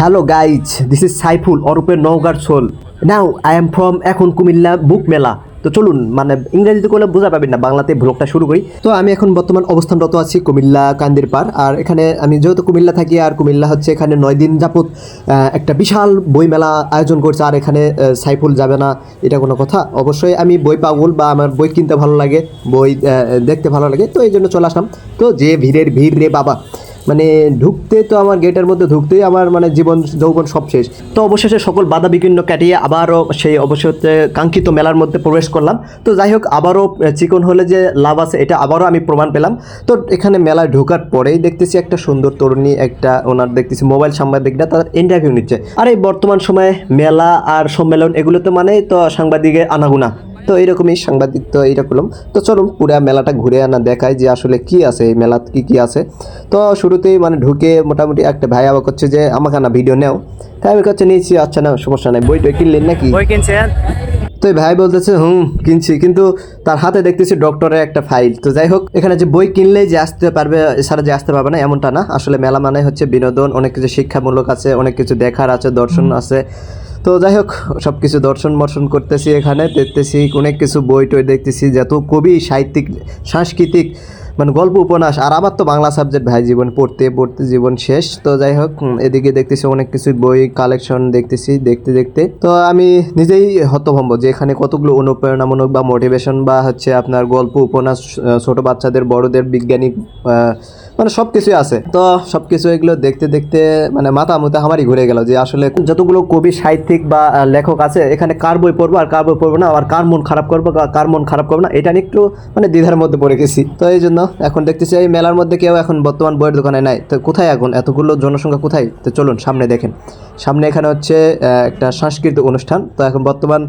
Hello guys this is Saiful অরূপের নওগার soul now I am from এখন কুমিল্লা বুক মেলা। তো চলুন মানে ইংরেজিতে করলে বোঝা পাবেন না, বাংলাতে ব্লগটা শুরু করি। তো আমি এখন বর্তমান অবস্থানরত আছি কুমিল্লা কান্দির পার আর এখানে আমি যেহেতু কুমিল্লা থাকি, আর কুমিল্লা হচ্ছে এখানে নয় দিন যাবত একটা বিশাল বই মেলা আয়োজন করছে। আর এখানে সাইফুল যাবে না, এটা কোনো কথা। অবশ্যই আমি বই পাগল বা আমার বই কিনতে ভালো লাগে, বই দেখতে ভালো লাগে, তো এই জন্য চলে আসলাম। তো যে ভিড়ের ভিড় রে বাবা। মানে ঢুকতে তো আমার গেটের মধ্যে ঢুকতেই আমার মানে জীবন, যৌবন সব শেষ। তো অবশেষে সকল বাধা বিঘ্ন কাটিয়ে আবারও সেই হচ্ছে কাঙ্ক্ষিত মেলার মধ্যে প্রবেশ করলাম। তো যাই হোক, আবারও চিকন হলে যে লাভ আছে, এটা আবারও আমি প্রমাণ পেলাম। তো এখানে মেলায় ঢোকার পরেই দেখতেছি একটা সুন্দর তরুণী, একটা ওনার দেখতেছি মোবাইল সাংবাদিকরা, তার ইন্টারভিউ নিচ্ছে। আর এই বর্তমান সময়ে মেলা আর সম্মেলন এগুলোতে মানে তো সাংবাদিকের আনাগুনা। তো এইরকমই সাংবাদিক তো এইরকম। তো চলুন পুরা মেলাটা ঘুরে আনা দেখায় যে আসলে কি আছে এই মেলাত কি কি আছে। তো শুরুতেই মানে ঢুকে মোটামুটি একটা ভাই আবার করছে যে আমাকে না ভিডিও নেও। তাই আমি করছে নিয়েছি আচ্ছা না সমস্যা নাই বই টই কিনলেন নাকি? বই কিনছেন? তো ভাই বলতেছে হুম কিনছি। কিন্তু তার হাতে দেখতেছি ডক্টরের একটা ফাইল। তো যাই হোক এখানে যে বই কিনলেই যে আসতে পারবে এছাড়া যে আসতে পারবে না এমনটা না। আসলে মেলা মানে হচ্ছে বিনোদন অনেক কিছু শিক্ষামূলক আছে অনেক কিছু দেখার আছে দর্শন আছে। তো যাই হোক সব কিছু দর্শন মর্শন করতেছি এখানে, দেখতেছি অনেক কিছু বই টই দেখতেছি, যত কবি সাহিত্যিক, সাংস্কৃতিক মানে গল্প, উপন্যাস আর আমার তো বাংলা সাবজেক্ট ভাই, জীবন পড়তে পড়তে জীবন শেষ। তো যাই হোক এদিকে দেখতেছি অনেক কিছু বই কালেকশন দেখতেছি, দেখতে দেখতে। তো আমি নিজেই হতভম্ব যে এখানে কতগুলো অনুপ্রেরণামূলক বা মোটিভেশন বা হচ্ছে আপনার গল্প, উপন্যাস ছোট বাচ্চাদের, বড়দের, বিজ্ঞানী মানে সব কিছুই আছে। তো সব কিছু এগুলো দেখতে দেখতে মানে মাথা মুথা আমারই ঘুরে গেল যে আসলে যতগুলো কবি, সাহিত্যিক বা লেখক আছে, এখানে কার বই পড়ব আর কার বই পড়ব না আর কার মন খারাপ করব কার মন খারাপ করব না, এটা নিয়ে একটু মানে দ্বিধার মধ্যে পড়ে গেছি। তো এই জন্য এখন দেখতেছি এই মেলার মধ্যে কেউ এখন বর্তমান বইয়ের দোকানে নাই। তো কোথায় এখন এতগুলো জনসংখ্যা কোথায়? তো চলুন, সামনে দেখেন। সামনে এখানে হচ্ছে একটা সাংস্কৃতিক অনুষ্ঠান। তো এখন বর্তমান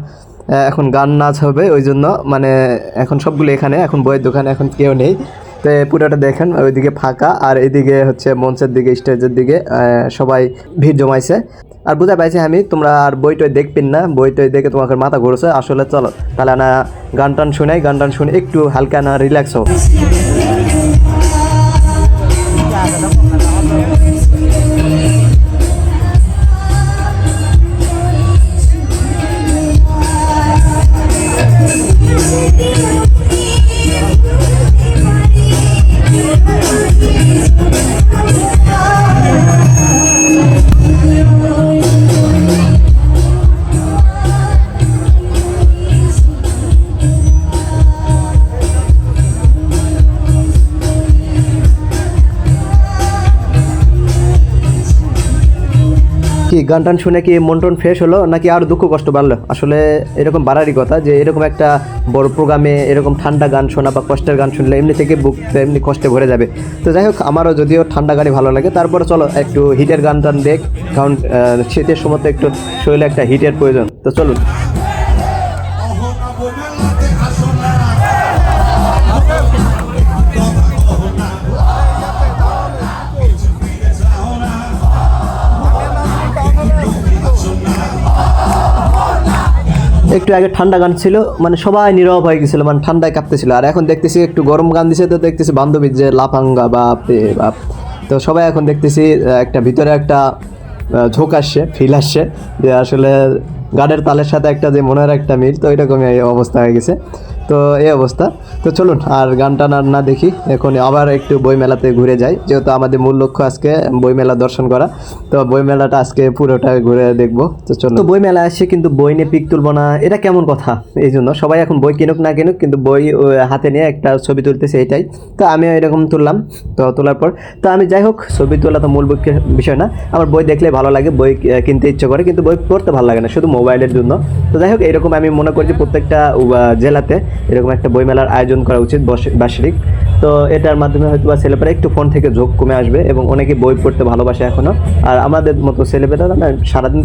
এখন গান নাচ হবে, ওই জন্য মানে এখন সবগুলো এখানে, এখন বইয়ের দোকানে এখন কেউ নেই। তো পুরোটা দেখেন, ওইদিকে ফাঁকা, আর এদিকে হচ্ছে মঞ্চের দিকে, স্টেজের দিকে সবাই ভিড় জমাইছে। আর বুঝা পাইছি আমি, তোমরা আর বই টই দেখবেন না, বই টই দেখে তোমাকে মাথা ঘুরেছে, আসলে চলো। তাহলে না, গান টান শুনে গান টান শুনে, একটু হালকা না রিল্যাক্স হোক কি গান টান শুনে কি মন টন ফ্রেশ হলো নাকি আরও দুঃখ কষ্ট বাড়লো? আসলে এরকম বাড়ারই কথা যে এরকম একটা বড় প্রোগ্রামে এরকম ঠান্ডা গান শোনা বা কষ্টের গান শুনলে এমনি থেকে বুক এমনি কষ্টে ভরে যাবে। তো যাই হোক, আমারও যদিও ঠান্ডা গানই ভালো লাগে। তারপরে চলো একটু হিটের গান টান দেখ। কারণ শীতের সময় তো একটু শরীরে একটা হিটের প্রয়োজন। তো চলুন। একটু আগে ঠান্ডা গান ছিল মানে সবাই নীরব হয়ে গেছিল মানে ঠান্ডায় কাঁপতেছিল। আর এখন দেখতেছি একটু গরম গান দিছে, তো দেখতেছি বান্ধবীর যে লাফাঙ্গা বাপ বাপ। তো সবাই এখন দেখতেছি একটা ভিতরে একটা ঝোঁক আসছে ফিল আসছে, যে আসলে গানের তালের সাথে একটা যে মনের একটা মিল, তো এরকমই অবস্থা হয়ে গেছে। তো এই অবস্থা। তো চলুন, আর গানটা না না দেখি এখন আবার একটু বই মেলাতে ঘুরে যাই, যেহেতু আমাদের মূল লক্ষ্য আজকে বই মেলা দর্শন করা। তো বই মেলাটা আজকে পুরোটা ঘুরে দেখব। তো চলো তো বই মেলা আসছে কিন্তু বই নিয়ে পিক তুলবো না, এটা কেমন কথা? এই জন্য সবাই এখন বই কিনুক না কিনুক, কিন্তু বই হাতে নিয়ে একটা ছবি তুলতেছে এটাই। তো আমিও এরকম তুললাম, তো তোলার পর। তো আমি যাই হোক, ছবি তোলা তো মূল বিষয় না, আমার বই দেখলে ভালো লাগে, বই কিনতে ইচ্ছে করে, কিন্তু বই পড়তে ভালো লাগে না, শুধু মোবাইলের জন্য। তো যাই হোক, এরকম আমি মনে করি যে প্রত্যেকটা জেলাতে এরকম একটা বই মেলার আয়োজন করা উচিত বার্ষিক। তো এটার মাধ্যমে হয়তো বা ছেলেপেরা একটু ফোন থেকে ঝোঁক কমে আসবে এবং অনেকে বই পড়তে ভালোবাসে এখনও আর আমাদের মতো ছেলেপেরা না, সারাদিন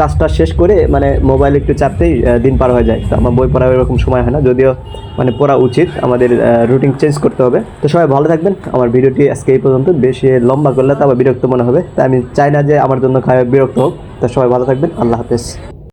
কাজটা শেষ করে মানে মোবাইল একটু চাপতেই দিন পার হয়ে যায়। তো আমার বই পড়ার এরকম সময় হয় না, যদিও মানে পড়া উচিত। আমাদের রুটিন চেঞ্জ করতে হবে। তো সবাই ভালো থাকবেন। আমার ভিডিওটি আজকে এই পর্যন্ত। বেশি লম্বা করলে তো আবার বিরক্ত মনে হবে। তাই আমি চাই না যে আমার জন্য বিরক্ত হোক। তো সবাই ভালো থাকবেন। আল্লাহ হাফেজ।